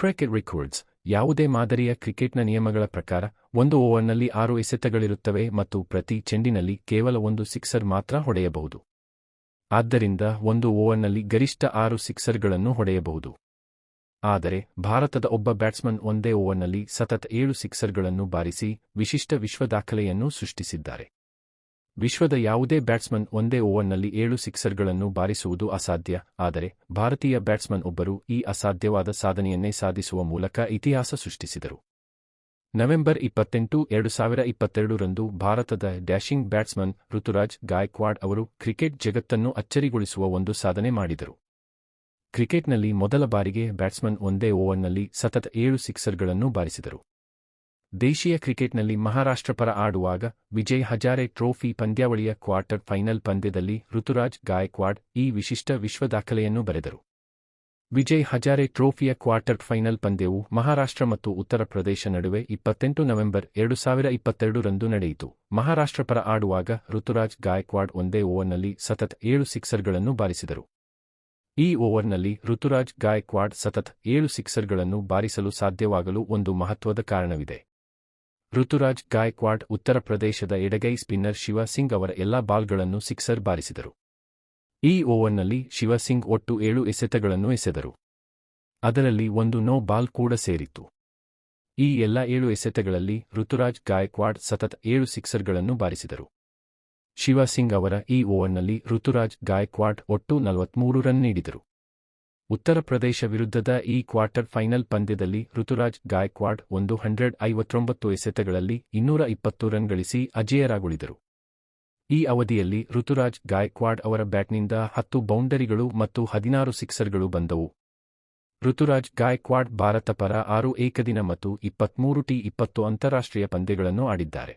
Cricket records ಯಾವುದೇ ಮಾದರಿಯ ಕ್ರಿಕೆಟ್ನ ನಿಯಮಗಳ ಪ್ರಕಾರ ಒಂದು ಓವರ್ನಲ್ಲಿ ಆರು ಎಸೆತಗಳಿರುತ್ತವೆ ಮತ್ತು ಪ್ರತಿ ಚೆಂಡಿನಲ್ಲಿ ಕೇವಲ ಒಂದು ಸಿಕ್ಸರ್ ಮಾತ್ರ ಹೊಡೆಯಬಹುದು. ಆದ್ದರಿಂದ ಒಂದು ಓವರ್ನಲ್ಲಿ ಗರಿಷ್ಠ ಆರು ಸಿಕ್ಸರ್ಗಳನ್ನು ಹೊಡೆಯಬಹುದು. ಆದರೆ ಭಾರತದ ಒಬ್ಬ ಬ್ಯಾಟ್ಸ್ಮನ್ ಒಂದೇ ಓವರ್ನಲ್ಲಿ ಸತತ ಏಳು ಸಿಕ್ಸರ್ಗಳನ್ನು ಬಾರಿಸಿ ವಿಶಿಷ್ಟ ವಿಶ್ವ ದಾಖಲೆಯನ್ನು ಸೃಷ್ಟಿಸಿದ್ದಾರೆ. ವಿಶ್ವದ ಯಾವುದೇ ಬ್ಯಾಟ್ಸ್ಮನ್ ಒಂದೇ ಓವರ್ನಲ್ಲಿ ಏಳು ಸಿಕ್ಸರ್ಗಳನ್ನು ಬಾರಿಸುವುದು ಅಸಾಧ್ಯ. ಆದರೆ, ಭಾರತೀಯ ಬ್ಯಾಟ್ಸ್ಮನ್ ಒಬ್ಬರು ಈ ಅಸಾಧ್ಯವಾದ ಸಾಧನೆಯನ್ನೇ ಸಾಧಿಸುವ ಮೂಲಕ ಇತಿಹಾಸ ಸೃಷ್ಟಿಸಿದರು. ನವೆಂಬರ್ ಇಪ್ಪತ್ತೆಂಟು, ಎರಡು ಸಾವಿರ ಇಪ್ಪತ್ತೆರಡರಂದು ಭಾರತದ ಡ್ಯಾಶಿಂಗ್ ಬ್ಯಾಟ್ಸ್ಮನ್ ಋತುರಾಜ್ ಗಾಯಕ್ವಾಡ್ ಅವರು ಕ್ರಿಕೆಟ್ ಜಗತ್ತನ್ನು ಅಚ್ಚರಿಗೊಳಿಸುವ ಒಂದು ಸಾಧನೆ ಮಾಡಿದರು. ಕ್ರಿಕೆಟ್ನಲ್ಲಿ ಮೊದಲ ಬಾರಿಗೆ ಬ್ಯಾಟ್ಸ್ಮನ್ ಒಂದೇ ಓವರ್ನಲ್ಲಿ ಸತತ ಏಳು ಸಿಕ್ಸರ್ಗಳನ್ನು ಬಾರಿಸಿದರು. ದೇಶೀಯ ಕ್ರಿಕೆಟ್ನಲ್ಲಿ ಮಹಾರಾಷ್ಟ್ರ ಪರ ಆಡುವಾಗ ವಿಜಯ್ ಹಜಾರೆ ಟ್ರೋಫಿ ಪಂದ್ಯಾವಳಿಯ ಕ್ವಾರ್ಟರ್ ಫೈನಲ್ ಪಂದ್ಯದಲ್ಲಿ ಋತುರಾಜ್ ಗಾಯಕ್ವಾಡ್ ಈ ವಿಶಿಷ್ಟ ವಿಶ್ವ ದಾಖಲೆಯನ್ನು ಬರೆದರು. ವಿಜಯ್ ಹಜಾರೆ ಟ್ರೋಫಿಯ ಕ್ವಾರ್ಟರ್ ಫೈನಲ್ ಪಂದ್ಯವು ಮಹಾರಾಷ್ಟ್ರ ಮತ್ತು ಉತ್ತರ ಪ್ರದೇಶ ನಡುವೆ ಇಪ್ಪತ್ತೆಂಟು ನವೆಂಬರ್ ಎರಡು ಸಾವಿರ ಇಪ್ಪತ್ತೆರಡರಂದು ನಡೆಯಿತು. ಮಹಾರಾಷ್ಟ್ರ ಪರ ಆಡುವಾಗ ಋತುರಾಜ್ ಗಾಯಕ್ವಾಡ್ ಒಂದೇ ಓವರ್ನಲ್ಲಿ ಸತತ ಏಳು ಸಿಕ್ಸರ್ಗಳನ್ನು ಬಾರಿಸಿದರು. ಈ ಓವರ್ನಲ್ಲಿ ಋತುರಾಜ್ ಗಾಯಕ್ವಾಡ್ ಸತತ ಏಳು ಸಿಕ್ಸರ್ಗಳನ್ನು ಬಾರಿಸಲು ಸಾಧ್ಯವಾಗಲು ಒಂದು ಮಹತ್ವದ ಕಾರಣವಿದೆ. ಋತುರಾಜ್ ಗಾಯಕ್ವಾಡ್ ಉತ್ತರ ಪ್ರದೇಶದ ಎಡಗೈ ಸ್ಪಿನ್ನರ್ ಶಿವ ಸಿಂಗ್ ಅವರ ಎಲ್ಲಾ ಬಾಲ್ಗಳನ್ನು ಸಿಕ್ಸರ್ ಬಾರಿಸಿದರು. ಈ ಓವರ್ನಲ್ಲಿ ಶಿವ ಸಿಂಗ್ ಒಟ್ಟು ಏಳು ಎಸೆತಗಳನ್ನು ಎಸೆದರು. ಅದರಲ್ಲಿ ಒಂದು ನೋ ಬಾಲ್ ಕೂಡ ಸೇರಿತ್ತು. ಈ ಎಲ್ಲ ಏಳು ಎಸೆತಗಳಲ್ಲಿ ಋತುರಾಜ್ ಗಾಯಕ್ವಾಡ್ ಸತತ ಏಳು ಸಿಕ್ಸರ್ಗಳನ್ನು ಬಾರಿಸಿದರು. ಶಿವ ಸಿಂಗ್ ಅವರ ಈ ಓವರ್ನಲ್ಲಿ ಋತುರಾಜ್ ಗಾಯಕ್ವಾಡ್ ಒಟ್ಟು ನಲವತ್ಮೂರು ರನ್ ನೀಡಿದರು. ಉತ್ತರ ಪ್ರದೇಶ ವಿರುದ್ಧದ ಈ ಕ್ವಾರ್ಟರ್ ಫೈನಲ್ ಪಂದ್ಯದಲ್ಲಿ ಋತುರಾಜ್ ಗಾಯಕ್ವಾಡ್ ಒಂದು ಹಂಡ್ರೆಡ್ ಐವತ್ತೊಂಬತ್ತು ಎಸೆತಗಳಲ್ಲಿ ಇನ್ನೂರ ಇಪ್ಪತ್ತು ರನ್ ಗಳಿಸಿ ಅಜೇಯರಾಗುಳಿದರು. ಈ ಅವಧಿಯಲ್ಲಿ ಋತುರಾಜ್ ಗಾಯಕ್ವಾಡ್ ಅವರ ಬ್ಯಾಟ್ನಿಂದ ಹತ್ತು ಬೌಂಡರಿಗಳು ಮತ್ತು ಹದಿನಾರು ಸಿಕ್ಸರ್ಗಳು ಬಂದವು. ಋತುರಾಜ್ ಗಾಯಕ್ವಾಡ್ ಭಾರತ ಪರ ಆರು ಏಕದಿನ ಮತ್ತು ಇಪ್ಪತ್ಮೂರು ಟಿ ಇಪ್ಪತ್ತು ಅಂತಾರಾಷ್ಟ್ರೀಯ ಪಂದ್ಯಗಳನ್ನು ಆಡಿದ್ದಾರೆ.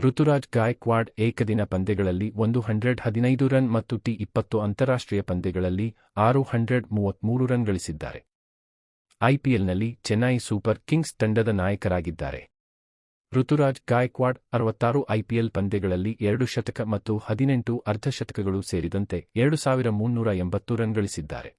ಋತುರಾಜ್ ಗಾಯಕ್ವಾಡ್ ಏಕದಿನ ಪಂದ್ಯಗಳಲ್ಲಿ ಒಂದು ಹಂಡ್ರೆಡ್ ಹದಿನೈದು ರನ್ ಮತ್ತು ಟಿ ಇಪ್ಪತ್ತು ಅಂತಾರಾಷ್ಟ್ರೀಯ ಪಂದ್ಯಗಳಲ್ಲಿ ಆರು ಹಂಡ್ರೆಡ್ ಮೂವತ್ಮೂರು ರನ್ ಗಳಿಸಿದ್ದಾರೆ. ಐಪಿಎಲ್ನಲ್ಲಿ ಚೆನ್ನೈ ಸೂಪರ್ ಕಿಂಗ್ಸ್ ತಂಡದ ನಾಯಕರಾಗಿದ್ದಾರೆ. ಋತುರಾಜ್ ಗಾಯಕ್ವಾಡ್ ಅರವತ್ತಾರು ಐಪಿಎಲ್ ಪಂದ್ಯಗಳಲ್ಲಿ ಎರಡು ಶತಕ ಮತ್ತು ಹದಿನೆಂಟು ಅರ್ಧಶತಕಗಳು ಸೇರಿದಂತೆ ಎರಡು ಸಾವಿರ ಮುನ್ನೂರ ಎಂಬತ್ತು ರನ್ ಗಳಿಸಿದ್ದಾರೆ.